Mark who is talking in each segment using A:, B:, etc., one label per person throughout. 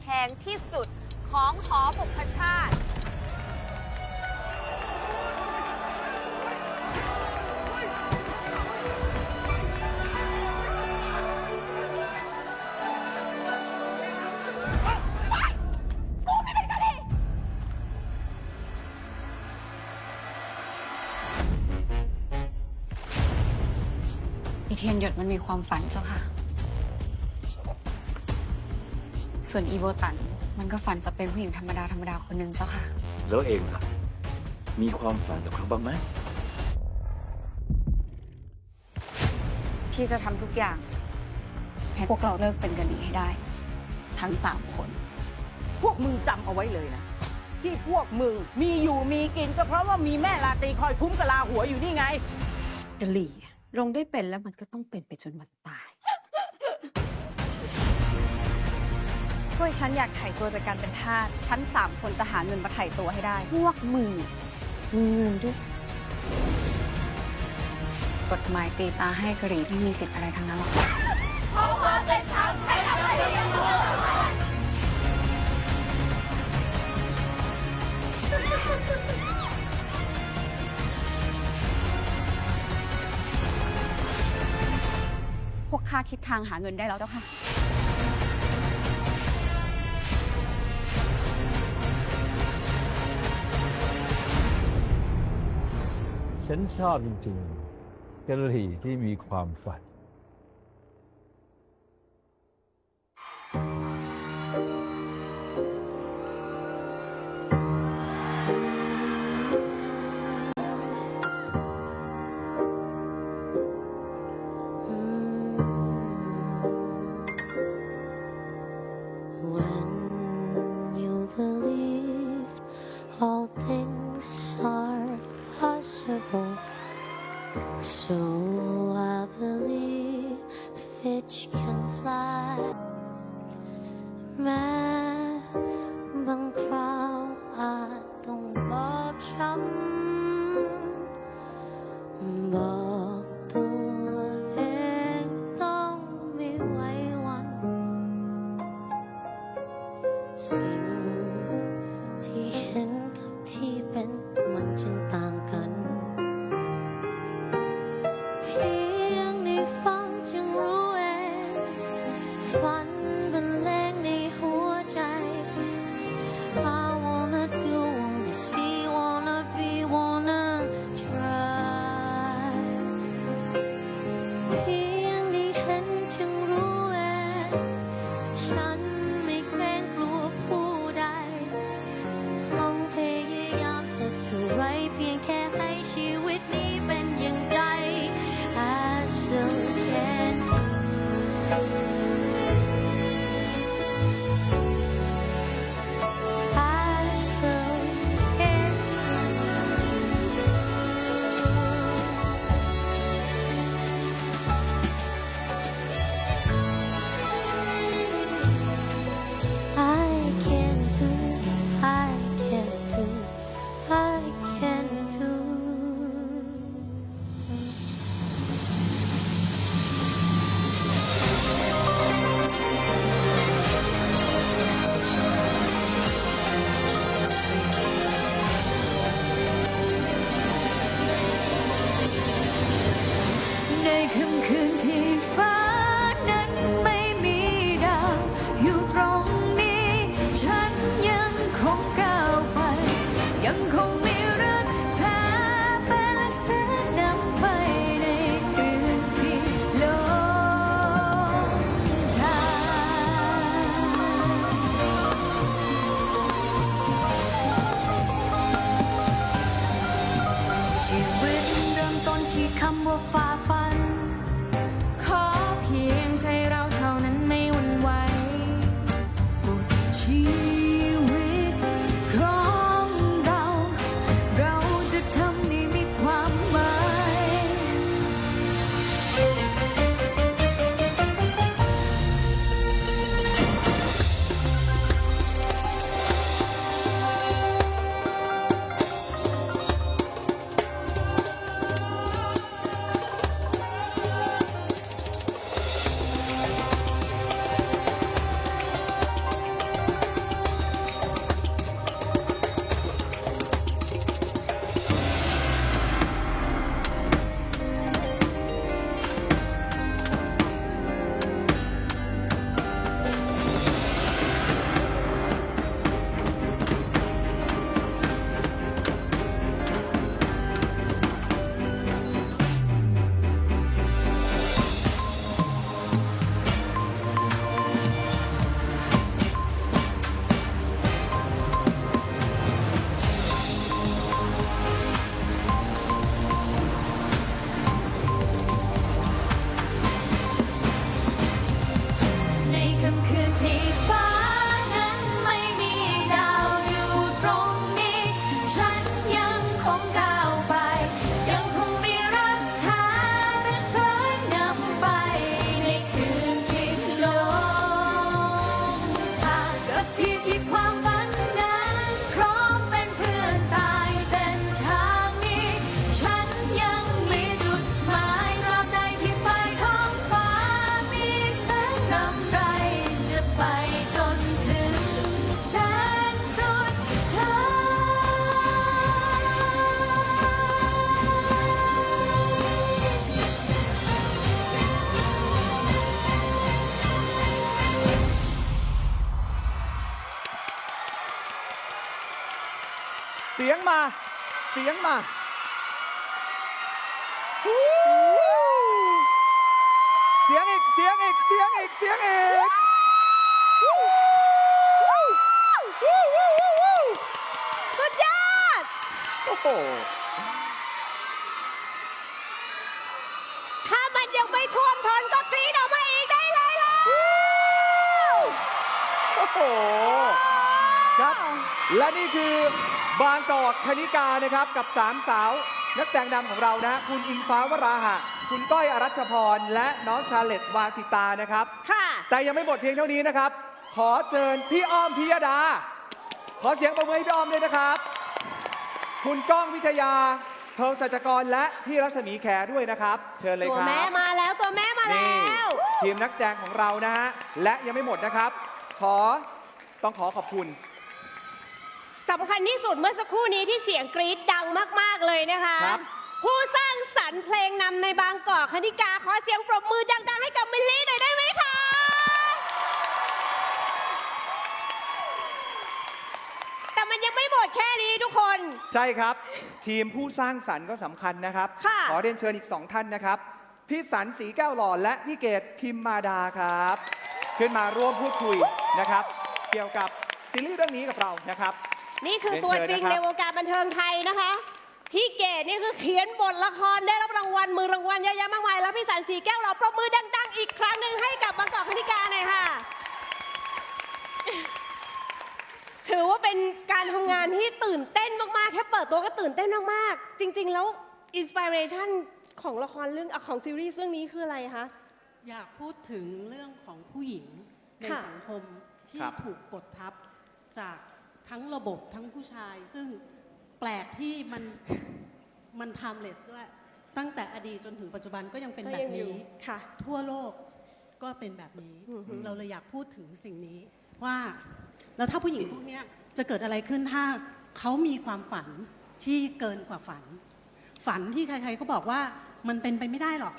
A: แพงที่สุดของหอบุพชาติ
B: อีเทียนหยดมันมีความฝันเจ้าค่ะ ส่วนอีโบตัน มันก็ฝันจะเป็นผู้หญิงธรรมดาธรรมดาคนหนึ่งเจ้าค่ะ
C: แล้วเองล่ะ มีความฝันกับเขาบ้างไหม
B: พี่จะทำทุกอย่างให้พวกเราเลิกเป็นกันอีกให้ได้ ทั้งสามคน
D: พวกมึงจำเอาไว้เลยนะ ที่พวกมึงมีอยู่มีกินก็เพราะว่ามีแม่ลาตรีคอยคุ้มกะลาหัวอยู่นี่ไง
B: กะหลี่ลงได้เป็นแล้วมันก็ต้องเป็นไปจนวันตาย พวกฉันอยากไถ่ตัวจากการเป็นทาสฉันสามคนจะหาเงินมาไถ่ตัวให้ได้พวกมึงมีเงินด้วยกฎหมายตีตาให้กะหรี่ไม่มีสิทธิ์อะไรทั้งนั้นหรอกพวกข้าคิดทางหาเงินได้แล้วเจ้าค่ะ
E: ฉันชอบจริงๆกะหรี่ที่มีความฝัน
F: สียงมา เสียงมาเสียงอีก เสียงอีก เสียงอีก เสียงอีก
A: สุดยอด
F: โอ้โห
A: ถ้ามันยังไม่ท่วมท้นก็กรีดออกมาอีกได้เลยล่ะ
F: โอ้โห ครับ และนี่คือ บางกอกคณิกานะครับกับสามสาว นักแสดงดำของเรานะคุณอิงฟ้าวราหะ คุณก้อยอรัชพร และน้องชาเลตวาสิตานะครับ
A: ค่ะ
F: แต่ยังไม่หมดเพียงเท่านี้นะครับ ขอเชิญพี่อ้อมพิยดา ขอเสียงประมือให้พี่อ้อมด้วยนะครับ คุณก้องวิทยาเพิร์ลสัจกรและพี่รัศมีแขด้วยนะครับ เชิญเลย
A: ตัว
F: ครับ
A: แม่มาแล้วตัวแม่มา
F: นี่
A: แล้ว
F: ทีมนักแสดงของเรานะฮะ และยังไม่หมดนะครับ ขอต้องขอขอบคุณ
A: สำคัญที่สุดเมื่อสักครู่นี้ที่เสียงกรี๊ดดังมาก ๆ เลยนะคะ
F: ครับ
A: ผู้สร้างสรรค์เพลงนำในบางกอกคณิกาขอเสียงปรบมือดังๆให้กับมิลลี่หน่อยได้ไหมคะ แต่มันยังไม่หมดแค่นี้ทุกคน
F: ใช่ครับ ทีมผู้สร้างสรรค์ก็สำคัญนะครับ
A: ค่ะ
F: ขอเรียนเชิญอีกสองท่านนะครับ พี่สันสีแก้วหล่อและพี่เกดพิมมาดาครับ ขึ้นมาร่วมพูดคุยนะครับ เกี่ยวกับซีรีส์เรื่องนี้กับเรานะครับ
A: นี่คือตัวจริง
F: เรียนเชิญนะครับ
A: ในวงการบันเทิงไทยนะคะ พี่เกดนี่คือเขียนบทละครได้รับรางวัลมือรางวัลเยอะแยะมากมายแล้วพี่สันสีแก้วเราปรบมือดัง ๆ อีกครั้งหนึ่งให้กับบางกอกคณิกาหน่อยค่ะ ถือว่าเป็นการทำงานที่ตื่นเต้นมากๆ แค่เปิดตัวก็ตื่นเต้นมากๆ จริง ๆ แล้วอินสปิเรชันของละครเรื่องอะของซีรีส์เรื่องนี้คืออะไรคะ
G: อยากพูดถึงเรื่องของผู้หญิงใน
A: ค่ะ
G: สังคมที่
F: ครับ
G: ถูกกดทับจาก ทั้งระบบทั้งผู้ชาย ซึ่งแปลกที่มันมันทำเลสด้วย ตั้งแต่อดีตจนถึงปัจจุบันก็ยังเป็น
A: ก็
G: แบ
A: ยั
G: บ
A: งอยู่
G: นี้
A: ค่ะ
G: ทั่วโลกก็เป็นแบบนี้
A: อือฮึ
G: เราเลยอยากพูดถึงสิ่งนี้ว่า แล้วถ้าผู้หญิงพวกเนี้ยจะเกิดอะไรขึ้นถ้าเขามีความฝันที่เกินกว่าฝัน ฝันที่ใครๆก็บอกว่ามันเป็นไปไม่ได้หรอก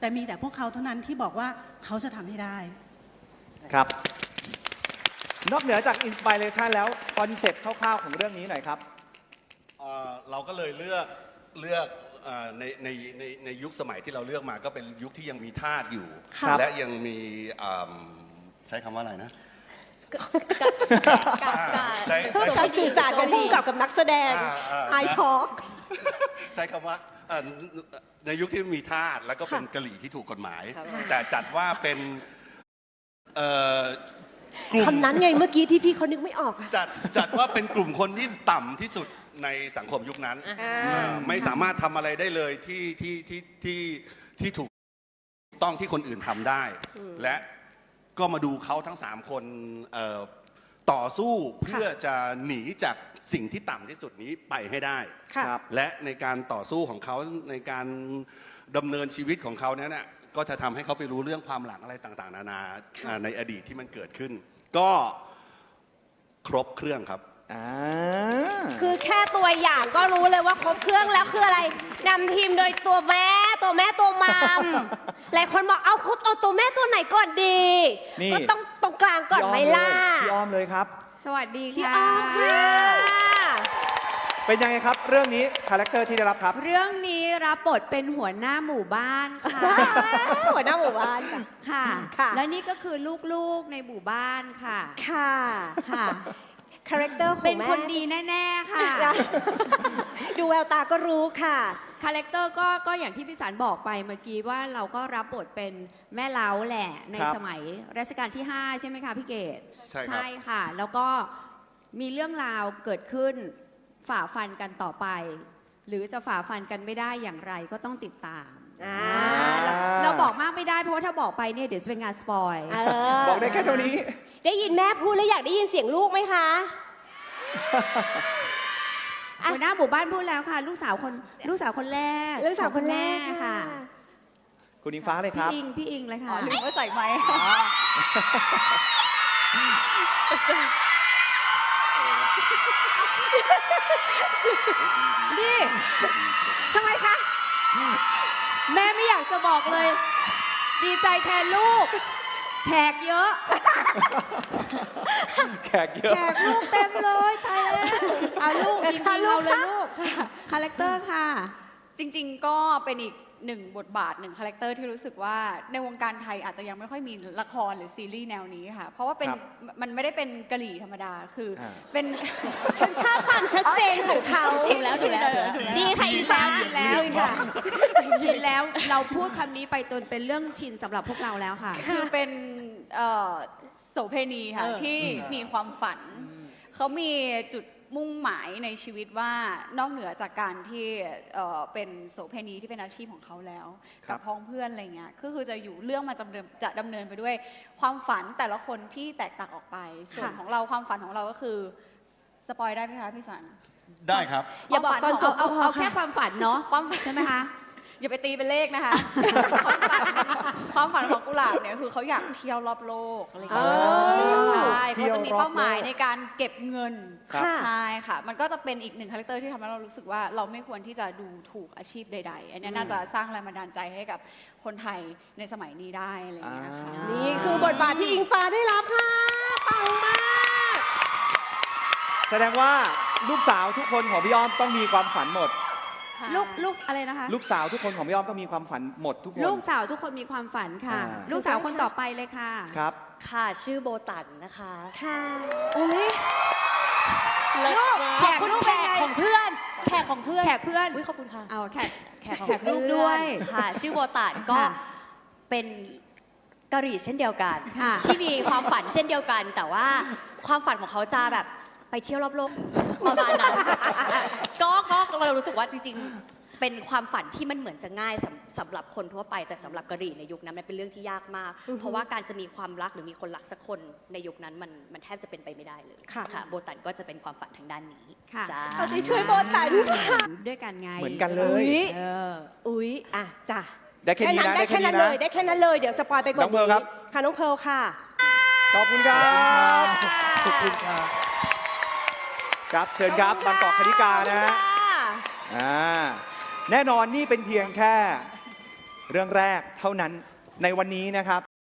G: แต่มีแต่พวกเขาเท่านั้นที่บอกว่าเขาจะทำให้ได้
F: ครับ นอกเหนือจากอินสปิเรชันแล้วคอนเซ็ปต์คร่าวๆของเรื่องนี้หน่อยครับ
H: เอ่อเราก็เลยเลือกเลือกเอ่อในในในในยุคสมัยที่เราเลือกมาก็เป็นยุคที่ยังมีทาสอยู่
F: ครับ
H: และยังมีอืมใช้คำว่าอะไรนะอ่าใช้ใช้
A: การสื่อสารของผู้กำกับกับนักแสดง
H: อ่าอ่า
A: ไอทอ
H: ใช้คำว่าเอ่อในยุคที่มีทาสแล้วก็เป็นกะหรี่ที่ถูกกฎหมาย แต่จัดว่าเป็นเอ่อ กลุ่ม
A: คำนั้นไงเมื่อกี้ที่พี่เขานึกไม่ออกอะ
H: จัดจัดว่าเป็นกลุ่มคนที่ต่ำที่สุดในสังคมยุคนั้น
A: อ่า
H: เอ่อไม่สามารถทำอะไรได้เลยที่ที่ที่ที่ที่ถูกต้องที่คนอื่นทำได้ และก็มาดูเขาทั้งสามคนเอ่อต่อสู้เพื่อจะหนีจากสิ่งที่ต่ำที่สุดนี้ไปให้ได้
A: ค่ะ
F: ครับ
H: และในการต่อสู้ของเขาในการดำเนินชีวิตของเขาเนี่ยนะ ก็จะทำให้เขาไปรู้เรื่องความหลังอะไรต่างๆ นานาอ่าในอดีตที่มันเกิดขึ้น ก็ครบเครื่องครับ
F: อ่า
A: คือแค่ตัวอย่างก็รู้เลยว่าครบเครื่องแล้วคืออะไรนำทีมโดยตัวแม่ตัวแม่ตัวมัมหลายคนบอกเอาเอาตัวแม่ตัวไหนก่อนดี
F: นี่
A: ก็ต้องตรงกลางก่อนไหมล่ะ
F: พี่อ้อมเลยครับ
B: สวัสดี
A: พี่
B: ค่ะ
A: อ้อมค่ะ
F: เป็นยังไงครับ เรื่องนี้คาแรคเตอร์ที่ได้รับครับ
B: เรื่องนี้รับบทเป็นหัวหน้าหมู่บ้านค่ะ
A: หัวหน้าหมู่บ้านค่ะ
B: ค่ะ
A: ค่ะ
B: และนี่ก็คือลูกๆในหมู่บ้านค่ะ
A: ค่ะ
B: ค่ะ
A: คาแรคเตอร์ของ
B: เป็น
A: แม่
B: คนดีแน่ๆค่ะ
A: ดูแววตาก็รู้ค่ะ
B: คาแรคเตอร์ก็ก็อย่างที่พี่สารบอกไปเมื่อกี้ว่าเราก็รับบทเป็นแม่เล้าแหละ ใน
F: ครับ
B: สมัยรัชกาลที่ 5 ใช่ไหมคะพี่เกด
H: ใช่ครับ
B: ค่ะ แล้วก็มีเรื่องราวเกิดขึ้น
I: ฝ่าฟันกันต่อไป หรือจะฝ่าฟันกันไม่ได้อย่างไรก็ต้องติดตาม
A: อ่า
I: เราเราบอกมากไม่ได้เพราะว่าถ้าบอกไปเนี่ยเดี๋ยวจะเป็นงานสปอย
A: เอ
F: บอกได้แค่เท่านี้
A: ได้ยินแม่พูดแล้วอยากได้ยินเสียงลูกไหมคะ อะ
I: หัวหน้าหมู่บ้านพูดแล้วค่ะ ลูกสาวคนลูกสาวคนแรก
A: ลูกสาวคนแรก
I: ของณม่
A: ค่ะ
F: คุณอิงฟ้าเลยค
I: พี่
F: รับ
I: อิงพี่อิงเลยค่ะ
B: ลืมว่าใส่ไม้
I: นี่
A: ทำไมคะ
I: แม่ไม่อยากจะบอกเลย ดีใจแทนลูก แขกเยอะ
F: แขกเยอะ
I: แขกลูกเต็มเลยตายแล้วเอาลูกอิง
A: ค่ะ
I: อิงเอาเลย
A: ลูกค่ะ
I: ลูก คาแรคเตอร์ค่ะ
B: จริงๆ ก็เป็นอีก หนึ่งบทบาทหนึ่งคาแรคเตอร์ที่รู้สึกว่าในวงการไทยอาจจะยังไม่ค่อยมีละครหรือซีรีส์แนวนี้ค่ะ เพราะว่าเป็น
F: ครับ
B: มันไม่ได้เป็นกะหรี่ธรรมดาคือ
F: อ่า
B: เป็น
A: ฉันชอบความชัดเจนของเขา
B: ชิมแล้วชิมแล้ว
A: ดีค่ะ
I: ชิ
A: อี
I: น
A: ฟ้า
I: แล้วชินแล้วค่ะชินแล้วเราพูดคำนี้ไปจนเป็นเรื่องชินสำหรับพวกเราแล้วค่ะ
B: คือเป็นเอ่อโสเพณีค่ะ
I: เออ
B: ที่มีความฝันเขามีจุด มุ่งหมายในชีวิตว่านอกเหนือจากการที่เอ่อเป็นโสเพณีที่เป็นอาชีพของเขาแล้ว
F: ครั
B: กับพ้องเพื่อนอะไรเงี้ยก็คือจะอยู่เรื่องมาจำเนินจะดำเนินไปด้วย ความฝันแต่ละคนที่แตกต่างออกไป ส่วน
A: ค่ะ
B: ของเราความฝันของเราก็คือสปอยได้ไหมคะพี่สัน
H: ได้ครับ
A: อย่าบอกตอนจบ
I: เอา
A: ก็พอ
I: เอาแค่
A: ค่ะ
I: ความฝันเนาะ
B: ความ
I: ใช่ไหมคะ
B: อย่าไปตีเป็นเลขนะคะความฝันของกุหลาบเนี่ยคือเขาอยากเที่ยวรอบโลกอะไรอย่างเงี้ย
A: อ๋อ
B: ใช่
F: เที่
B: เขา
F: ยว
B: จะมี
F: รอบโลก
B: เป้าหมายในการเก็บเงิน
F: ครับ
A: ค่ะ
B: ใช่ค่ะ มันก็จะเป็นอีกหนึ่งคาแรคเตอร์ที่ทำให้เรารู้สึกว่าเราไม่ควรที่จะดูถูกอาชีพใด ๆ อันนี้น่าจะสร้างแรงบันดาลใจให้กับคนไทยในสมัยนี้ได้อะไรอย่างเงี้ยค่ะ
F: อ่า
A: นี่คือบทบาทที่อิงฟ้าได้รับค่ะปังมาก
F: แสดงว่าลูกสาวทุกคนของพี่อ้อมต้องมีความฝันหมด
B: ค่ะ
I: ลูกลูกอะไรนะคะ
F: ลูกสาวทุกคนของพี่อ้อมต้องมีความฝันหมดทุกคน
I: ลูกสาวทุกคนมีความฝันค่ะ
F: อ่า
I: ลูกสาวคนต่อไปเลยค่ะ
F: ครับ
J: ค่ะ ชื่อโบตันนะคะ
A: ค่ะอุ้ย
I: ลูกแขกลูกเป็นไง
J: ของเพื่อน แขกของเพื่อน
I: แขกเพื่อน
J: อุ้ยขอบคุณค่ะ
I: เอาแขก
J: แขกของ
I: แขกลูกด้วย
J: เพื่อนค่ะ ชื่อโบตันก็
I: ค่ะ
J: เป็นกะหรี่เช่นเดียวกัน
I: ค่ะ
J: ที่มีความฝันเช่นเดียวกัน แต่ว่าความฝันของเขาจะแบบ ไปเที่ยวรอบโลก ประมาณนั้น ก็ก็เรารู้สึกว่าจริงๆ เป็นความฝันที่มันเหมือนจะง่ายสำสำหรับคนทั่วไปแต่สำหรับกะหรี่ในยุคนั้นมันเป็นเรื่องที่ยากมาก เพราะว่าการจะมีความรักหรือมีคนรักสักคนในยุคนั้นมันมันแทบจะเป็นไปไม่ได้เลย
A: ค่ะ
J: โบตันก็จะเป็นความฝันทางด้านนี้
I: ค่ะ
J: จ้า
A: เอาใจช่วยโบตันค่ะ
I: ด้วยกันไง
F: เหมือนกันเลย
A: อุ๊ย
I: เออ
A: อุ๊ย อะจ้ะ
F: ได้แค่นี้นะ
A: ได้แค่นั้น
F: ได้
A: เล
F: แค่นี้
A: ย
F: นะ
A: ได้แค่นั้นเลย เดี๋ยวสปอยไปกว่า
F: น้องเพร์ล
A: นี้
F: ครับ
A: ค่ะ น้องเพร์ลค่ะ
F: ขอบคุณครับ ขอบคุณครับ ครับเชิญครับบางกอกคณิกานะฮะอ่าแน่นอนนี่เป็นเพียงแค่เรื่องแรกเท่านั้นในวันนี้นะครับ